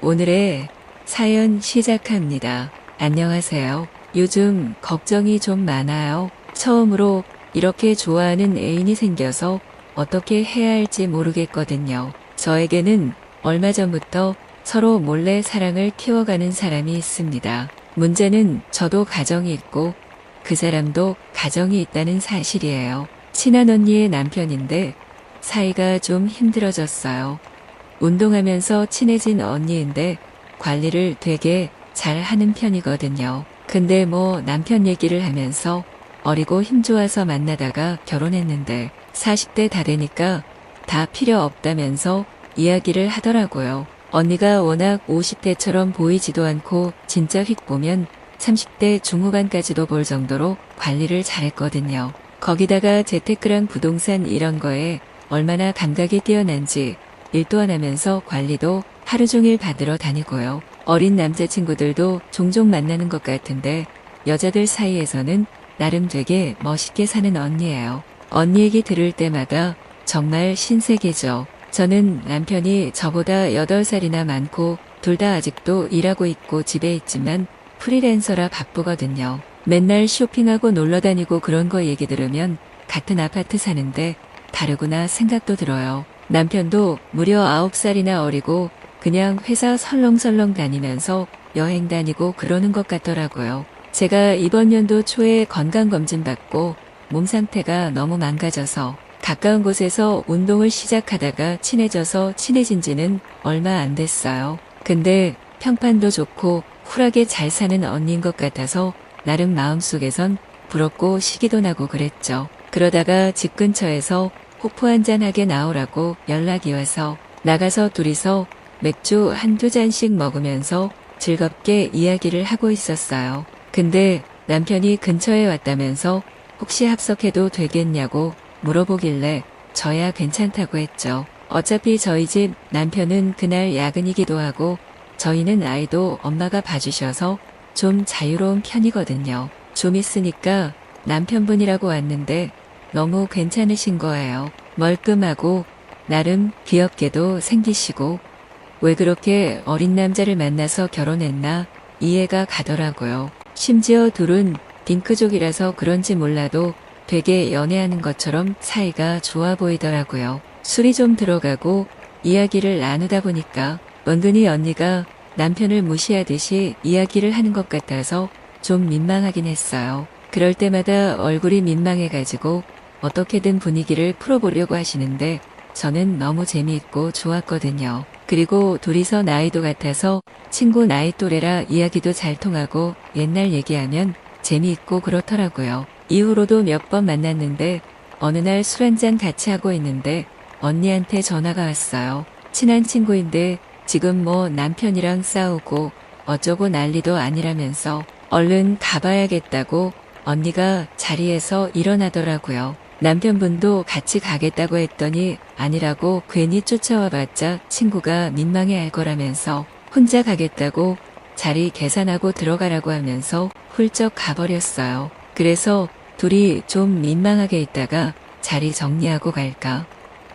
오늘의 사연 시작합니다. 안녕하세요. 요즘 걱정이 좀 많아요. 처음으로 이렇게 좋아하는 애인이 생겨서 어떻게 해야 할지 모르겠거든요. 저에게는 얼마 전부터 서로 몰래 사랑을 키워가는 사람이 있습니다. 문제는 저도 가정이 있고 그 사람도 가정이 있다는 사실이에요. 친한 언니의 남편인데 사이가 좀 힘들어졌어요. 운동하면서 친해진 언니인데 관리를 되게 잘 하는 편이거든요. 근데 뭐 남편 얘기를 하면서 어리고 힘 좋아서 만나다가 결혼했는데 40대 다 되니까 다 필요 없다면서 이야기를 하더라고요. 언니가 워낙 50대처럼 보이지도 않고 진짜 휙 보면 30대 중후반까지도 볼 정도로 관리를 잘했거든요. 거기다가 재테크랑 부동산 이런 거에 얼마나 감각이 뛰어난지 일도 안 하면서 관리도 하루 종일 받으러 다니고요. 어린 남자친구들도 종종 만나는 것 같은데 여자들 사이에서는 나름 되게 멋있게 사는 언니예요. 언니 얘기 들을 때마다 정말 신세계죠. 저는 남편이 저보다 8살이나 많고 둘 다 아직도 일하고 있고 집에 있지만 프리랜서라 바쁘거든요. 맨날 쇼핑하고 놀러 다니고 그런 거 얘기 들으면 같은 아파트 사는데 다르구나 생각도 들어요. 남편도 무려 9살이나 어리고 그냥 회사 설렁설렁 다니면서 여행 다니고 그러는 것 같더라고요. 제가 이번 연도 초에 건강검진 받고 몸 상태가 너무 망가져서 가까운 곳에서 운동을 시작하다가 친해져서 친해진 지는 얼마 안 됐어요. 근데 평판도 좋고 쿨하게 잘 사는 언니인 것 같아서 나름 마음속에선 부럽고 시기도 나고 그랬죠. 그러다가 집 근처에서 호프 한잔하게 나오라고 연락이 와서 나가서 둘이서 맥주 한두 잔씩 먹으면서 즐겁게 이야기를 하고 있었어요. 근데 남편이 근처에 왔다면서 혹시 합석해도 되겠냐고 물어보길래 저야 괜찮다고 했죠. 어차피 저희 집 남편은 그날 야근이기도 하고 저희는 아이도 엄마가 봐주셔서 좀 자유로운 편이거든요. 좀 있으니까 남편분이라고 왔는데 너무 괜찮으신 거예요. 멀끔하고 나름 귀엽게도 생기시고 왜 그렇게 어린 남자를 만나서 결혼했나 이해가 가더라고요. 심지어 둘은 딩크족이라서 그런지 몰라도 되게 연애하는 것처럼 사이가 좋아 보이더라고요. 술이 좀 들어가고 이야기를 나누다 보니까 은근히 언니가 남편을 무시하듯이 이야기를 하는 것 같아서 좀 민망하긴 했어요. 그럴 때마다 얼굴이 민망해가지고 어떻게든 분위기를 풀어보려고 하시는데 저는 너무 재미있고 좋았거든요. 그리고 둘이서 나이도 같아서 친구 나이 또래라 이야기도 잘 통하고 옛날 얘기하면 재미있고 그렇더라고요. 이후로도 몇 번 만났는데 어느 날 술 한잔 같이 하고 있는데 언니한테 전화가 왔어요. 친한 친구인데 지금 뭐 남편이랑 싸우고 어쩌고 난리도 아니라면서 얼른 가봐야겠다고 언니가 자리에서 일어나더라고요. 남편분도 같이 가겠다고 했더니 아니라고 괜히 쫓아와 봤자 친구가 민망해 할 거라면서 혼자 가겠다고 자리 계산하고 들어가라고 하면서 훌쩍 가버렸어요. 그래서 둘이 좀 민망하게 있다가 자리 정리하고 갈까.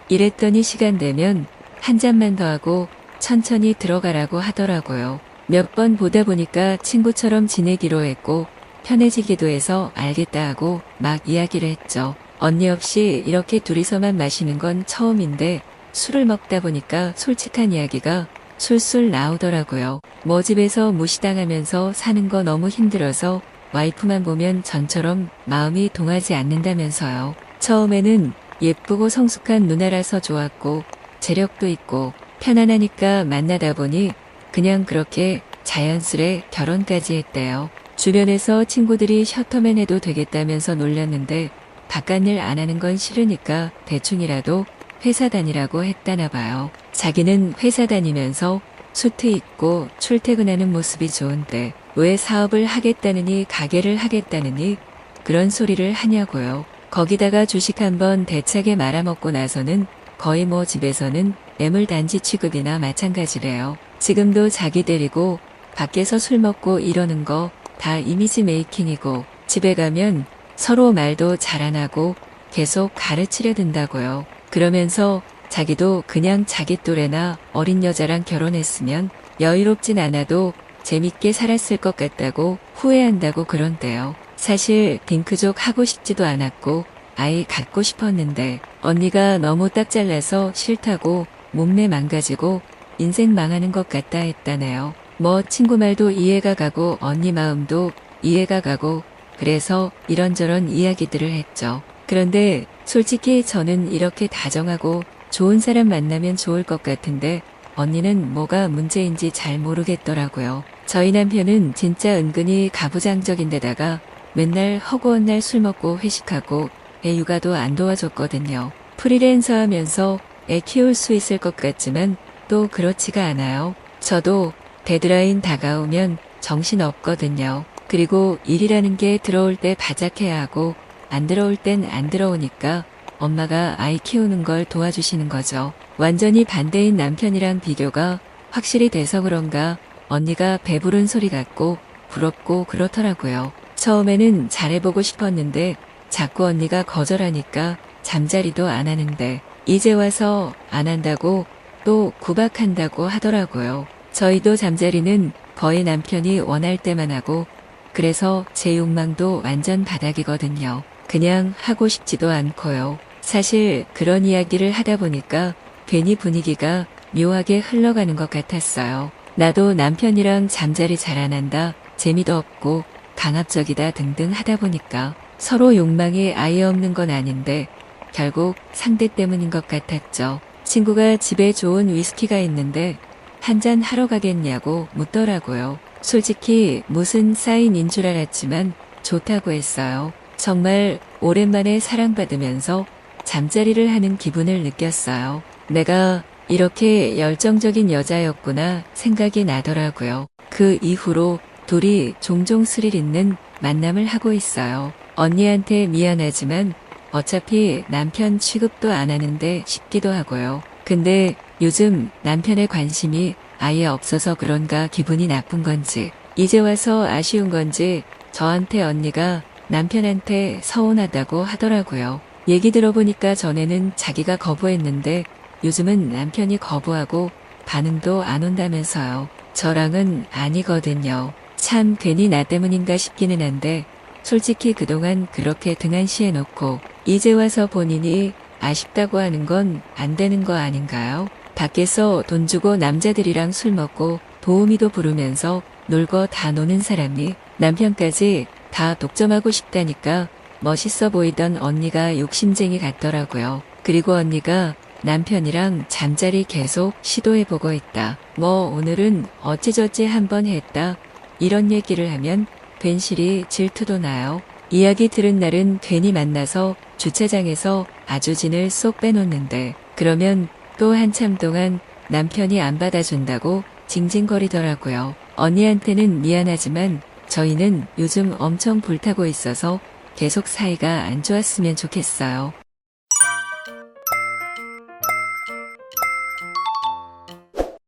이랬더니 시간 되면 한 잔만 더 하고 천천히 들어가라고 하더라고요. 몇 번 보다 보니까 친구처럼 지내기로 했고 편해지기도 해서 알겠다 하고 막 이야기를 했죠. 언니 없이 이렇게 둘이서만 마시는 건 처음인데 술을 먹다 보니까 솔직한 이야기가 술술 나오더라고요. 뭐 집에서 무시당하면서 사는 거 너무 힘들어서 와이프만 보면 전처럼 마음이 동하지 않는다면서요. 처음에는 예쁘고 성숙한 누나라서 좋았고 재력도 있고 편안하니까 만나다 보니 그냥 그렇게 자연스레 결혼까지 했대요. 주변에서 친구들이 셔터맨 해도 되겠다면서 놀렸는데 바깥일 안 하는 건 싫으니까 대충이라도 회사 다니라고 했다나 봐요. 자기는 회사 다니면서 수트 입고 출퇴근하는 모습이 좋은데 왜 사업을 하겠다느니 가게를 하겠다느니 그런 소리를 하냐고요. 거기다가 주식 한번 대차게 말아먹고 나서는 거의 뭐 집에서는 애물단지 취급이나 마찬가지래요. 지금도 자기 데리고 밖에서 술 먹고 이러는 거 다 이미지 메이킹이고 집에 가면 서로 말도 잘 안 하고 계속 가르치려 든다고요. 그러면서 자기도 그냥 자기 또래나 어린 여자랑 결혼했으면 여유롭진 않아도 재밌게 살았을 것 같다고 후회한다고 그런대요. 사실 딩크족 하고 싶지도 않았고 아이 갖고 싶었는데 언니가 너무 딱 잘라서 싫다고 몸매 망가지고 인생 망하는 것 같다 했다네요. 뭐 친구 말도 이해가 가고 언니 마음도 이해가 가고 그래서 이런저런 이야기들을 했죠. 그런데 솔직히 저는 이렇게 다정하고 좋은 사람 만나면 좋을 것 같은데 언니는 뭐가 문제인지 잘 모르겠더라고요. 저희 남편은 진짜 은근히 가부장적인데다가 맨날 허구한 날 술 먹고 회식하고 애 육아도 안 도와줬거든요. 프리랜서 하면서 애 키울 수 있을 것 같지만 또 그렇지가 않아요. 저도 데드라인 다가오면 정신 없거든요. 그리고 일이라는 게 들어올 때 바짝해야 하고 안 들어올 땐 안 들어오니까 엄마가 아이 키우는 걸 도와주시는 거죠. 완전히 반대인 남편이랑 비교가 확실히 돼서 그런가 언니가 배부른 소리 같고 부럽고 그렇더라고요. 처음에는 잘해보고 싶었는데 자꾸 언니가 거절하니까 잠자리도 안 하는데 이제 와서 안 한다고 또 구박한다고 하더라고요. 저희도 잠자리는 거의 남편이 원할 때만 하고 그래서 제 욕망도 완전 바닥이거든요. 그냥 하고 싶지도 않고요. 사실 그런 이야기를 하다 보니까 괜히 분위기가 묘하게 흘러가는 것 같았어요. 나도 남편이랑 잠자리 잘 안 한다, 재미도 없고 강압적이다 등등 하다 보니까 서로 욕망이 아예 없는 건 아닌데 결국 상대 때문인 것 같았죠. 친구가 집에 좋은 위스키가 있는데 한 잔 하러 가겠냐고 묻더라고요. 솔직히 무슨 사인인 줄 알았지만 좋다고 했어요. 정말 오랜만에 사랑받으면서 잠자리를 하는 기분을 느꼈어요. 내가 이렇게 열정적인 여자였구나 생각이 나더라고요. 그 이후로 둘이 종종 스릴 있는 만남을 하고 있어요. 언니한테 미안하지만 어차피 남편 취급도 안 하는데 싶기도 하고요. 근데 요즘 남편의 관심이 아예 없어서 그런가 기분이 나쁜 건지, 이제 와서 아쉬운 건지 저한테 언니가 남편한테 서운하다고 하더라고요. 얘기 들어보니까 전에는 자기가 거부했는데 요즘은 남편이 거부하고 반응도 안 온다면서요. 저랑은 아니거든요. 참 괜히 나 때문인가 싶기는 한데 솔직히 그동안 그렇게 등한시해 놓고 이제 와서 본인이 아쉽다고 하는 건 안 되는 거 아닌가요? 밖에서 돈 주고 남자들이랑 술 먹고 도우미도 부르면서 놀고 다 노는 사람이 남편까지 다 독점하고 싶다니까 멋있어 보이던 언니가 욕심쟁이 같더라고요. 그리고 언니가 남편이랑 잠자리 계속 시도해보고 있다. 뭐 오늘은 어찌저찌 한번 했다. 이런 얘기를 하면 괜시리 질투도 나요. 이야기 들은 날은 괜히 만나서 주차장에서 아주 진을 쏙 빼놓는데 그러면 또 한참 동안 남편이 안 받아준다고 징징거리더라고요. 언니한테는 미안하지만 저희는 요즘 엄청 불타고 있어서 계속 사이가 안 좋았으면 좋겠어요.